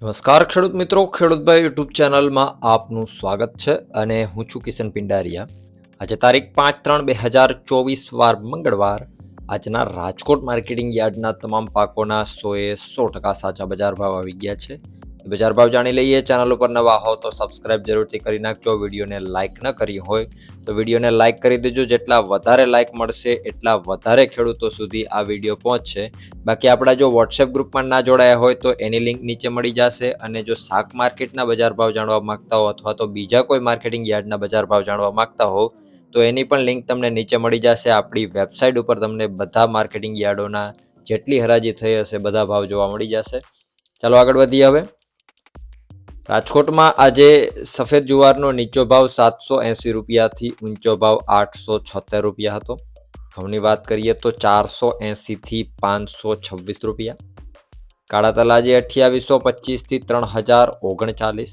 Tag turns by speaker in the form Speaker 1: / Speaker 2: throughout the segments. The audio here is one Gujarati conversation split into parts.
Speaker 1: નમસ્કાર ખેડૂત મિત્રો ખેડૂતભાઈ યુટ્યુબ ચેનલમાં આપનું સ્વાગત છે અને હું છું કિશન પિંડારિયા. આજે તારીખ પાંચ ત્રણ બે હજાર ચોવીસ વાર મંગળવાર આજના રાજકોટ માર્કેટિંગ યાર્ડના તમામ પાકોના સોએ સો ટકા સાચા બજાર ભાવ આવી ગયા છે. બજાર ભાવ જાણી લઈએ, ચેનલ ઉપર નવા હો તો સબસ્ક્રાઇબ જરૂરથી કરી નાખજો, વિડીયોને લાઇક ન કરી હોય તો વિડીયોને લાઇક કરી દેજો, જેટલા વધારે લાઇક મળશે એટલા વધારે ખેડૂતો સુધી આ વીડિયો પહોંચશે. બાકી આપણા જો વોટ્સએપ ગ્રુપમાં ના જોડાયા હોય તો એની લિંક નીચે મળી જશે અને જો શાક માર્કેટના બજાર ભાવ જાણવા માગતા હો અથવા તો બીજા કોઈ માર્કેટિંગ યાર્ડના બજાર ભાવ જાણવા માગતા હો, તો એની પણ લિંક તમને નીચે મળી જશે. આપણી વેબસાઇટ ઉપર તમને બધા માર્કેટિંગ યાર્ડોના જેટલી હરાજી થઈ હશે, બધા ભાવ જોવા મળી જશે. ચાલો આગળ વધીએ હવે. રાજકોટમાં આજે સફેદ જુવારનો નીચો ભાવ સાતસો એંસી રૂપિયાથી ઊંચો ભાવ આઠસો છોતેર રૂપિયા હતો. ઘઉંની વાત કરીએ તો ચારસો એંસીથી પાંચસો છવ્વીસ રૂપિયા. કાળા તલ આજે અઠ્યાવીસો પચીસથી ત્રણ હજાર ઓગણચાલીસ.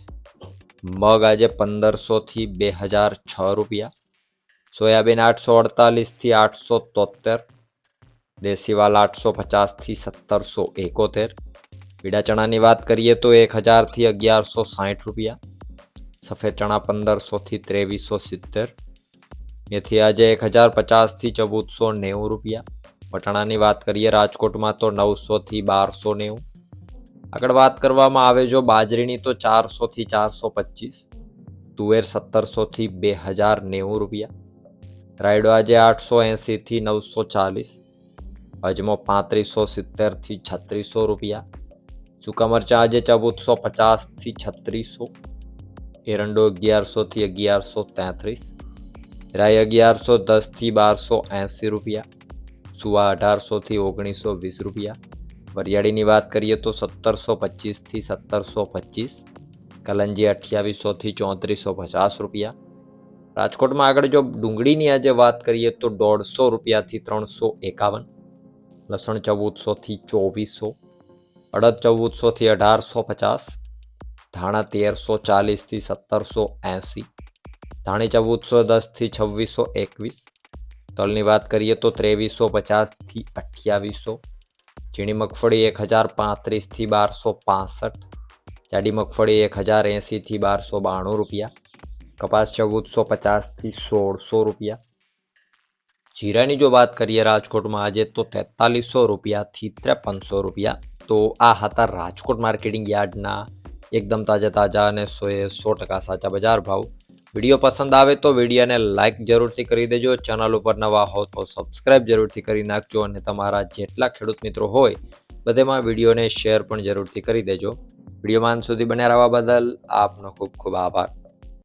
Speaker 1: મગ આજે પંદરસોથી બે હજાર છ રૂપિયા. સોયાબીન આઠસો અડતાલીસથી આઠસો તોતેર દેશીવાલ આઠસો પચાસથી સત્તરસો એકોતેર. પીળા ચણાની વાત કરીએ તો એક હજારથી અગિયારસો સાઠ રૂપિયા. સફેદ ચણા પંદરસોથી ત્રેવીસો સિત્તેર. મેથી આજે એક હજાર પચાસથી ચૌદસો નેવું રૂપિયા. વટાણાની વાત કરીએ રાજકોટમાં તો નવસોથી બારસો નેવું. આગળ વાત કરવામાં આવે જો બાજરીની તો ચારસોથી ચારસો પચીસ. તુવેર સત્તરસોથી બે હજાર નેવું રૂપિયા. રાયડો આજે આઠસો એંસીથી નવસો ચાલીસ. અજમો પાંત્રીસો સિત્તેરથી છત્રીસો રૂપિયા. સૂકા મરચાં આજે ચૌદસો પચાસથી છત્રીસો. એરંડો અગિયારસોથી અગિયારસો તેત્રીસ રાઈ અગિયારસો દસથી બારસો એંસી રૂપિયા. સુવા અઢારસોથી ઓગણીસો વીસ રૂપિયા. વરિયાળીની વાત કરીએ તો સત્તરસો પચીસથી સત્તરસો પચીસ. કલંજી અઠ્યાવીસોથી ચોત્રીસો પચાસ રૂપિયા. રાજકોટમાં આગળ જો ડુંગળીની આજે વાત કરીએ તો દોઢસો રૂપિયાથી ત્રણસો એકાવન. લસણ ચૌદસોથી ચોવીસો. અડદ ચૌદસોથી અઢારસો પચાસ, ધાણા તેરસો ચાલીસથી સત્તરસો એંસી, ધાણી ચૌદસો દસથી છવ્વીસો એકવીસ, તલની વાત કરીએ તો ત્રેવીસો પચાસથી અઠ્યાવીસો, ઝીણી મગફળી એક હજાર પાંત્રીસથી બારસો પાસઠ, જાડી મગફળી એક હજાર એંસીથી બારસો બાણું રૂપિયા, કપાસ ચૌદસો પચાસથી સોળસો રૂપિયા. જીરાની જો વાત કરીએ રાજકોટમાં આજે તો તેતાલીસો રૂપિયાથી ત્રેપનસો રૂપિયા. તો આ હતા રાજકોટ માર્કેટિંગ યાર્ડના એકદમ તાજા તાજા અને સોએ સો ટકા સાચા બજાર ભાવ. વીડિયો પસંદ આવે તો વિડીયોને લાઇક જરૂરથી કરી દેજો. ચેનલ ઉપર નવા હો તો સબસ્ક્રાઇબ જરૂરથી કરી નાખજો અને તમારા જેટલા ખેડૂત મિત્રો હોય બધેમાં વિડીયોને શેર પણ જરૂરથી કરી દેજો. વિડીયોમાં સુધી બન્યા રહેવા બદલ આપનો ખૂબ ખૂબ આભાર.